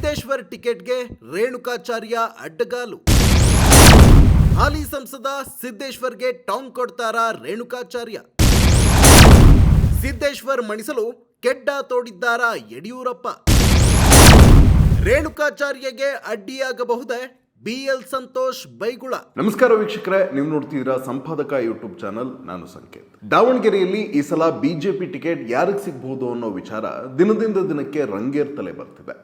ಸಿದ್ದೇಶ್ವರ್ ಟಿಕೆಟ್ಗೆ ರೇಣುಕಾಚಾರ್ಯ ಅಡ್ಡಗಾಲು. ಹಾಲಿ ಸಂಸದ ಸಿದ್ದೇಶ್ವರ್ಗೆ ಟಾಂಗ್ ಕೊಡ್ತಾರ ರೇಣುಕಾಚಾರ್ಯ. ಸಿದ್ದೇಶ್ವರ್ ಮಣಿಸಲು ಕೆಡ್ಡ ತೋಡಿದ್ದಾರಾ ಯಡಿಯೂರಪ್ಪ. ರೇಣುಕಾಚಾರ್ಯಗೆ ಅಡ್ಡಿಯಾಗಬಹುದೇ ಬಿಎಲ್ ಸಂತೋಷ್ ಬೈಗುಳ. ನಮಸ್ಕಾರ ವೀಕ್ಷಕರೇ, ನೀವು ನೋಡ್ತಿದ್ದೀರಾ ಸಂಪಾದಕ ಯೂಟ್ಯೂಬ್ ಚಾನಲ್, ನಾನು ಸಂಕೇತ್. ದಾವಣಗೆರೆಯಲ್ಲಿ ಈ ಸಲ ಬಿಜೆಪಿ ಟಿಕೆಟ್ ಯಾರಿಗೆ ಸಿಗಬಹುದು ಅನ್ನೋ ವಿಚಾರ ದಿನದಿಂದ ದಿನಕ್ಕೆ ರಂಗೇರ್ತಲೇ ಬರ್ತಿದೆ.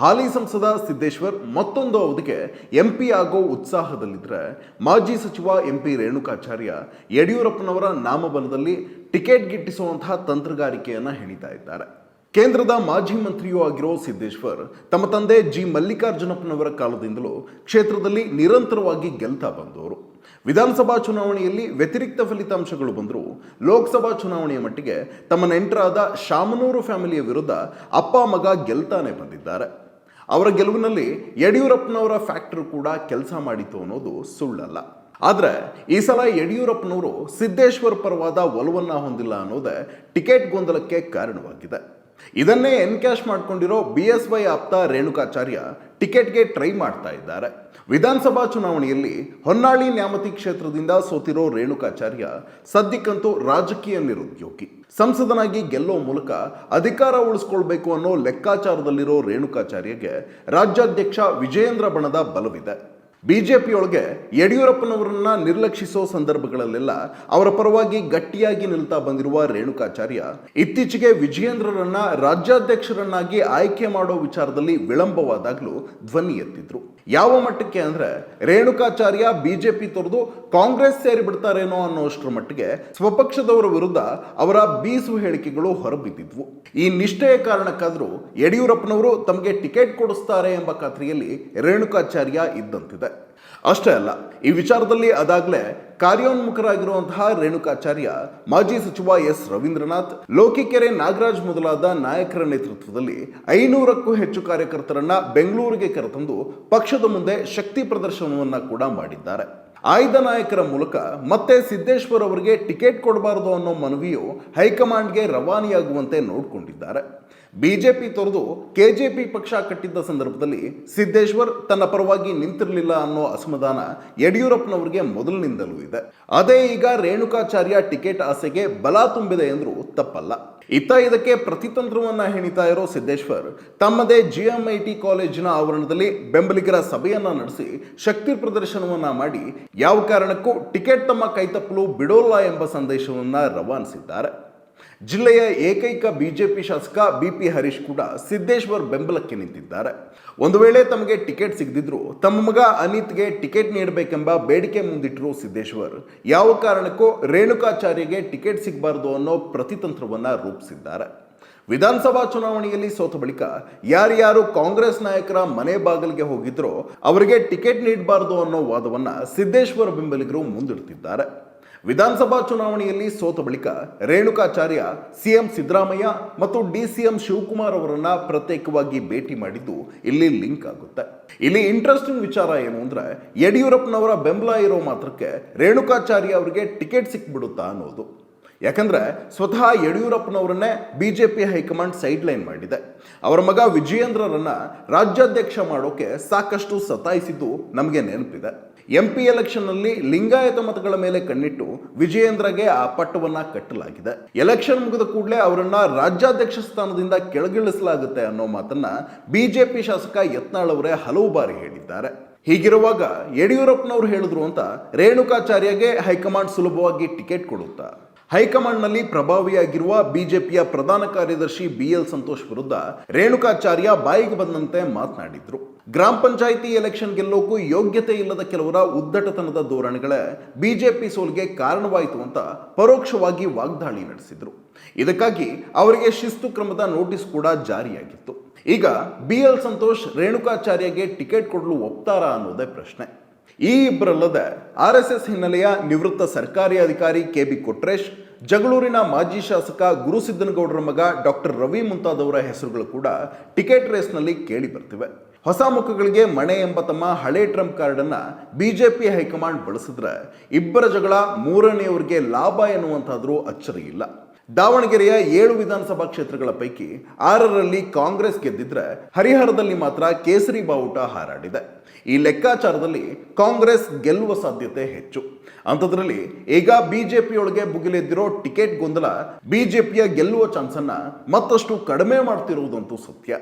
ಹಾಲಿ ಸಂಸದ ಸಿದ್ದೇಶ್ವರ್ ಮತ್ತೊಂದು ಅವಧಿಗೆ ಎಂ ಪಿ ಆಗೋ ಉತ್ಸಾಹದಲ್ಲಿದ್ದರೆ ಮಾಜಿ ಸಚಿವ ಎಂ ಪಿ ರೇಣುಕಾಚಾರ್ಯ ಯಡಿಯೂರಪ್ಪನವರ ನಾಮಬಲದಲ್ಲಿ ಟಿಕೆಟ್ ಗಿಟ್ಟಿಸುವಂತಹ ತಂತ್ರಗಾರಿಕೆಯನ್ನು ಹೆಣಿತಾ ಇದ್ದಾರೆ. ಕೇಂದ್ರದ ಮಾಜಿ ಮಂತ್ರಿಯೂ ಆಗಿರೋ ಸಿದ್ದೇಶ್ವರ್ ತಮ್ಮ ತಂದೆ ಜಿ ಮಲ್ಲಿಕಾರ್ಜುನಪ್ಪನವರ ಕಾಲದಿಂದಲೂ ಕ್ಷೇತ್ರದಲ್ಲಿ ನಿರಂತರವಾಗಿ ಗೆಲ್ತಾ ಬಂದವರು. ವಿಧಾನಸಭಾ ಚುನಾವಣೆಯಲ್ಲಿ ವ್ಯತಿರಿಕ್ತ ಫಲಿತಾಂಶಗಳು ಬಂದರೂ ಲೋಕಸಭಾ ಚುನಾವಣೆಯ ಮಟ್ಟಿಗೆ ತಮ್ಮ ನೆಂಟರಾದ ಶಾಮನೂರು ಫ್ಯಾಮಿಲಿಯ ವಿರುದ್ಧ ಅಪ್ಪ, ಮಗ ಗೆಲ್ತಾನೆ ಬಂದಿದ್ದಾರೆ. ಅವರ ಗೆಲುವಿನಲ್ಲಿ ಯಡಿಯೂರಪ್ಪನವರ ಫ್ಯಾಕ್ಟರ್ ಕೂಡ ಕೆಲಸ ಮಾಡಿತು ಅನ್ನೋದು ಸುಳ್ಳಲ್ಲ. ಆದರೆ ಈ ಸಲ ಯಡಿಯೂರಪ್ಪನವರು ಸಿದ್ದೇಶ್ವರ್ ಪರವಾದ ಒಲವನ್ನು ಹೊಂದಿಲ್ಲ ಅನ್ನೋದೇ ಟಿಕೆಟ್ ಗೊಂದಲಕ್ಕೆ ಕಾರಣವಾಗಿದೆ. ಇದನ್ನೇ ಎನ್ಕ್ಯಾಶ್ ಮಾಡಿಕೊಂಡಿರೋ ಬಿ ಎಸ್ ವೈ ಆಪ್ತ ರೇಣುಕಾಚಾರ್ಯ ಟಿಕೆಟ್ಗೆ ಟ್ರೈ ಮಾಡ್ತಾ ಇದ್ದಾರೆ. ವಿಧಾನಸಭಾ ಚುನಾವಣೆಯಲ್ಲಿ ಹೊನ್ನಾಳಿ ನ್ಯಾಮತಿ ಕ್ಷೇತ್ರದಿಂದ ಸೋತಿರೋ ರೇಣುಕಾಚಾರ್ಯ ಸದ್ಯಕ್ಕಂತೂ ರಾಜಕೀಯ ನಿರುದ್ಯೋಗಿ. ಸಂಸದನಾಗಿ ಗೆಲ್ಲೋ ಮೂಲಕ ಅಧಿಕಾರ ಉಳಿಸ್ಕೊಳ್ಬೇಕು ಅನ್ನೋ ಲೆಕ್ಕಾಚಾರದಲ್ಲಿರೋ ರೇಣುಕಾಚಾರ್ಯಗೆ ರಾಜ್ಯಾಧ್ಯಕ್ಷ ವಿಜಯೇಂದ್ರ ಬಣದ ಬಲವಿದೆ. ಬಿಜೆಪಿಯೊಳಗೆ ಯಡಿಯೂರಪ್ಪನವರನ್ನ ನಿರ್ಲಕ್ಷಿಸೋ ಸಂದರ್ಭಗಳಲ್ಲೆಲ್ಲ ಅವರ ಪರವಾಗಿ ಗಟ್ಟಿಯಾಗಿ ನಿಲ್ತಾ ಬಂದಿರುವ ರೇಣುಕಾಚಾರ್ಯ, ಇತ್ತೀಚೆಗೆ ವಿಜಯೇಂದ್ರರನ್ನ ರಾಜ್ಯಾಧ್ಯಕ್ಷರನ್ನಾಗಿ ಆಯ್ಕೆ ಮಾಡೋ ವಿಚಾರದಲ್ಲಿ ವಿಳಂಬವಾದಾಗಲೂ ಧ್ವನಿ ಎತ್ತಿದ್ರು. ಯಾವ ಮಟ್ಟಕ್ಕೆ ಅಂದ್ರೆ ರೇಣುಕಾಚಾರ್ಯ ಬಿಜೆಪಿ ತೊರೆದು ಕಾಂಗ್ರೆಸ್ ಸೇರಿ ಬಿಡ್ತಾರೇನೋ ಅನ್ನೋಷ್ಟರ ಮಟ್ಟಿಗೆ ಸ್ವಪಕ್ಷದವರ ವಿರುದ್ಧ ಅವರ ಬೀಸು ಹೇಳಿಕೆಗಳು ಹೊರಬಿದ್ದಿದ್ವು. ಈ ನಿಷ್ಠೆಯ ಕಾರಣಕ್ಕಾದರೂ ಯಡಿಯೂರಪ್ಪನವರು ತಮಗೆ ಟಿಕೆಟ್ ಕೊಡಿಸ್ತಾರೆ ಎಂಬ ಖಾತ್ರಿಯಲ್ಲಿ ರೇಣುಕಾಚಾರ್ಯ ಇದ್ದಂತಿದೆ. ಅಷ್ಟೇ ಅಲ್ಲ, ಈ ವಿಚಾರದಲ್ಲಿ ಅದಾಗಲೇ ಕಾರ್ಯೋನ್ಮುಖರಾಗಿರುವಂತಹ ರೇಣುಕಾಚಾರ್ಯ ಮಾಜಿ ಸಚಿವ ಎಸ್ ರವೀಂದ್ರನಾಥ್, ಲೋಕಿಕೆರೆ ನಾಗರಾಜ್ ಮೊದಲಾದ ನಾಯಕರ ನೇತೃತ್ವದಲ್ಲಿ ಐನೂರಕ್ಕೂ ಹೆಚ್ಚು ಕಾರ್ಯಕರ್ತರನ್ನ ಬೆಂಗಳೂರಿಗೆ ಕರೆತಂದು ಪಕ್ಷದ ಮುಂದೆ ಶಕ್ತಿ ಪ್ರದರ್ಶನವನ್ನ ಕೂಡ ಮಾಡಿದ್ದಾರೆ. ಆಯ್ದ ನಾಯಕರ ಮೂಲಕ ಮತ್ತೆ ಸಿದ್ದೇಶ್ವರ್ ಅವರಿಗೆ ಟಿಕೆಟ್ ಕೊಡಬಾರದು ಅನ್ನೋ ಮನವಿಯು ಹೈಕಮಾಂಡ್ಗೆ ರವಾನೆಯಾಗುವಂತೆ ನೋಡಿಕೊಂಡಿದ್ದಾರೆ. ಬಿಜೆಪಿ ತೊರೆದು ಕೆಜೆಪಿ ಪಕ್ಷ ಕಟ್ಟಿದ್ದ ಸಂದರ್ಭದಲ್ಲಿ ಸಿದ್ದೇಶ್ವರ್ ತನ್ನ ಪರವಾಗಿ ನಿಂತಿರಲಿಲ್ಲ ಅನ್ನೋ ಅಸಮಾಧಾನ ಯಡಿಯೂರಪ್ಪನವರಿಗೆ ಮೊದಲಿನಿಂದಲೂ ಇದೆ. ಅದೇ ಈಗ ರೇಣುಕಾಚಾರ್ಯ ಟಿಕೆಟ್ ಆಸೆಗೆ ಬಲ ತುಂಬಿದೆ ಎಂದರೂ ತಪ್ಪಲ್ಲ. ಇತ್ತ ಇದಕ್ಕೆ ಪ್ರತಿತಂತ್ರವನ್ನು ಹೆಣಿತಾ ಇರೋ ಸಿದ್ದೇಶ್ವರ್ ತಮ್ಮದೇ ಜಿಎಂಐಟಿ ಕಾಲೇಜಿನ ಆವರಣದಲ್ಲಿ ಬೆಂಬಲಿಗರ ಸಭೆಯನ್ನ ನಡೆಸಿ ಶಕ್ತಿ ಪ್ರದರ್ಶನವನ್ನ ಮಾಡಿ ಯಾವ ಕಾರಣಕ್ಕೂ ಟಿಕೆಟ್ ತಮ್ಮ ಕೈತಪ್ಪಲು ಬಿಡೋಲ್ಲ ಎಂಬ ಸಂದೇಶವನ್ನ ರವಾನಿಸಿದ್ದಾರೆ. ಜಿಲ್ಲೆಯ ಏಕೈಕ ಬಿಜೆಪಿ ಶಾಸಕ ಬಿಪಿ ಹರೀಶ್ ಕೂಡ ಸಿದ್ದೇಶ್ವರ್ ಬೆಂಬಲಕ್ಕೆ ನಿಂತಿದ್ದಾರೆ. ಒಂದು ವೇಳೆ ತಮಗೆ ಟಿಕೆಟ್ ಸಿಗದಿದ್ರು ತಮ್ಮ ಮಗ ಅನಿತ್ಗೆ ಟಿಕೆಟ್ ನೀಡಬೇಕೆಂಬ ಬೇಡಿಕೆ ಮುಂದಿಟ್ಟರು ಸಿದ್ದೇಶ್ವರ್. ಯಾವ ಕಾರಣಕ್ಕೂ ರೇಣುಕಾಚಾರ್ಯಗೆ ಟಿಕೆಟ್ ಸಿಗಬಾರದು ಅನ್ನೋ ಪ್ರತಿತಂತ್ರವನ್ನ ರೂಪಿಸಿದ್ದಾರೆ. ವಿಧಾನಸಭಾ ಚುನಾವಣೆಯಲ್ಲಿ ಸೋತ ಬಳಿಕ ಯಾರ್ಯಾರು ಕಾಂಗ್ರೆಸ್ ನಾಯಕರ ಮನೆ ಬಾಗಿಲಿಗೆ ಹೋಗಿದ್ರೋ ಅವರಿಗೆ ಟಿಕೆಟ್ ನೀಡಬಾರದು ಅನ್ನೋ ವಾದವನ್ನ ಸಿದ್ದೇಶ್ವರ ಬೆಂಬಲಿಗರು ಮುಂದಿಡ್ತಿದ್ದಾರೆ. ವಿಧಾನಸಭಾ ಚುನಾವಣೆಯಲ್ಲಿ ಸೋತ ಬಳಿಕ ರೇಣುಕಾಚಾರ್ಯ ಸಿಎಂ ಸಿದ್ದರಾಮಯ್ಯ ಮತ್ತು ಡಿಸಿಎಂ ಶಿವಕುಮಾರ್ ಅವರನ್ನ ಪ್ರತ್ಯೇಕವಾಗಿ ಭೇಟಿ ಮಾಡಿದ್ದು ಇಲ್ಲಿ ಲಿಂಕ್ ಆಗುತ್ತೆ. ಇಲ್ಲಿ ಇಂಟ್ರೆಸ್ಟಿಂಗ್ ವಿಚಾರ ಏನು ಅಂದ್ರೆ ಯಡಿಯೂರಪ್ಪನವರ ಬೆಂಬಲ ಇರೋ ಮಾತ್ರಕ್ಕೆ ರೇಣುಕಾಚಾರ್ಯ ಅವರಿಗೆ ಟಿಕೆಟ್ ಸಿಕ್ಬಿಡುತ್ತಾ ಅನ್ನೋದು. ಯಾಕಂದ್ರೆ ಸ್ವತಃ ಯಡಿಯೂರಪ್ಪನವರನ್ನೇ ಪಿ ಹೈಕಮಾಂಡ್ ಸೈಡ್ ಲೈನ್ ಮಾಡಿದೆ. ಅವರ ಮಗ ವಿಜಯೇಂದ್ರರನ್ನು ರಾಜ್ಯಾಧ್ಯಕ್ಷ ಮಾಡೋಕ್ಕೆ ಸಾಕಷ್ಟು ಸತಾಯಿಸಿದ್ದು ನಮಗೆ ನೆನಪಿದೆ. ಎಂ ಪಿ ಎಲೆಕ್ಷನ್ನಲ್ಲಿ ಲಿಂಗಾಯತ ಮತಗಳ ಮೇಲೆ ಕಣ್ಣಿಟ್ಟು ವಿಜಯೇಂದ್ರಗೆ ಆ ಪಟ್ಟವನ್ನು ಕಟ್ಟಲಾಗಿದೆ. ಎಲೆಕ್ಷನ್ ಮುಗಿದ ಕೂಡಲೇ ಅವರನ್ನ ರಾಜ್ಯಾಧ್ಯಕ್ಷ ಸ್ಥಾನದಿಂದ ಕೆಳಗಿಳಿಸಲಾಗುತ್ತೆ ಅನ್ನೋ ಮಾತನ್ನ ಬಿಜೆಪಿ ಶಾಸಕ ಯತ್ನಾಳ್ ಅವರೇ ಹಲವು ಬಾರಿ ಹೇಳಿದ್ದಾರೆ. ಹೀಗಿರುವಾಗ ಯಡಿಯೂರಪ್ಪನವರು ಹೇಳಿದ್ರು ಅಂತ ರೇಣುಕಾಚಾರ್ಯಗೆ ಹೈಕಮಾಂಡ್ ಸುಲಭವಾಗಿ ಟಿಕೆಟ್ ಕೊಡುತ್ತಾ? ಹೈಕಮಾಂಡ್ನಲ್ಲಿ ಪ್ರಭಾವಿಯಾಗಿರುವ ಬಿಜೆಪಿಯ ಪ್ರಧಾನ ಕಾರ್ಯದರ್ಶಿ ಬಿ ಎಲ್ ಸಂತೋಷ್ ವಿರುದ್ಧ ರೇಣುಕಾಚಾರ್ಯ ಬಾಯಿಗೆ ಬಂದಂತೆ ಮಾತನಾಡಿದ್ರು. ಗ್ರಾಮ ಪಂಚಾಯಿತಿ ಎಲೆಕ್ಷನ್ ಗೆಲ್ಲೋಕ್ಕೂ ಯೋಗ್ಯತೆ ಇಲ್ಲದ ಕೆಲವರ ಉದ್ದಟತನದ ಧೋರಣೆಗಳೇ ಬಿಜೆಪಿ ಸೋಲ್ಗೆ ಕಾರಣವಾಯಿತು ಅಂತ ಪರೋಕ್ಷವಾಗಿ ವಾಗ್ದಾಳಿ ನಡೆಸಿದ್ರು. ಇದಕ್ಕಾಗಿ ಅವರಿಗೆ ಶಿಸ್ತು ಕ್ರಮದ ನೋಟಿಸ್ ಕೂಡ ಜಾರಿಯಾಗಿತ್ತು. ಈಗ ಬಿ ಎಲ್ ಸಂತೋಷ್ ರೇಣುಕಾಚಾರ್ಯಗೆ ಟಿಕೆಟ್ ಕೊಡಲು ಒಪ್ತಾರಾ ಅನ್ನೋದೇ ಪ್ರಶ್ನೆ. ಈ ಇಬ್ಬರಲ್ಲದೆ ಆರ್ ಎಸ್ ಎಸ್ ಹಿನ್ನೆಲೆಯ ನಿವೃತ್ತ ಸರ್ಕಾರಿ ಅಧಿಕಾರಿ ಕೆ ಬಿ ಕೊಟ್ರೇಶ್, ಜಗಳೂರಿನ ಮಾಜಿ ಶಾಸಕ ಗುರುಸಿದ್ದನಗೌಡರ ಮಗ ಡಾಕ್ಟರ್ ರವಿ ಮುಂತಾದವರ ಹೆಸರುಗಳು ಕೂಡ ಟಿಕೆಟ್ ರೇಸ್ನಲ್ಲಿ ಕೇಳಿ ಬರ್ತಿವೆ. ಹೊಸ ಮುಖಗಳಿಗೆ ಮಣೆ ಎಂಬ ತಮ್ಮ ಹಳೆ ಟ್ರಂಪ್ ಕಾರ್ಡನ್ನ ಬಿಜೆಪಿ ಹೈಕಮಾಂಡ್ ಬಳಸಿದ್ರೆ ಇಬ್ಬರ ಜಗಳ ಮೂರನೆಯವರಿಗೆ ಲಾಭ ಎನ್ನುವಂತಾದ್ರೂ ಅಚ್ಚರಿ ಇಲ್ಲ ದಾವಣಗೆರೆಯ ಏಳು ವಿಧಾನಸಭಾ ಕ್ಷೇತ್ರಗಳ ಪೈಕಿ ಆರರಲ್ಲಿ ಕಾಂಗ್ರೆಸ್ ಗೆದ್ದಿದ್ರೆ ಹರಿಹರದಲ್ಲಿ ಮಾತ್ರ ಕೇಸರಿ ಬಾವುಟ ಹಾರಾಡಿದೆ. ಈ ಲೆಕ್ಕಾಚಾರದಲ್ಲಿ ಕಾಂಗ್ರೆಸ್ ಗೆಲ್ಲುವ ಸಾಧ್ಯತೆ ಹೆಚ್ಚು. ಅಂಥದ್ರಲ್ಲಿ ಈಗ ಬಿಜೆಪಿಯೊಳಗೆ ಬುಗಿಲೆದ್ದಿರೋ ಟಿಕೆಟ್ ಗೊಂದಲ ಬಿಜೆಪಿಯ ಗೆಲ್ಲುವ ಚಾನ್ಸನ್ನ ಮತ್ತಷ್ಟು ಕಡಿಮೆ ಮಾಡ್ತಿರುವುದಂತೂ ಸತ್ಯ.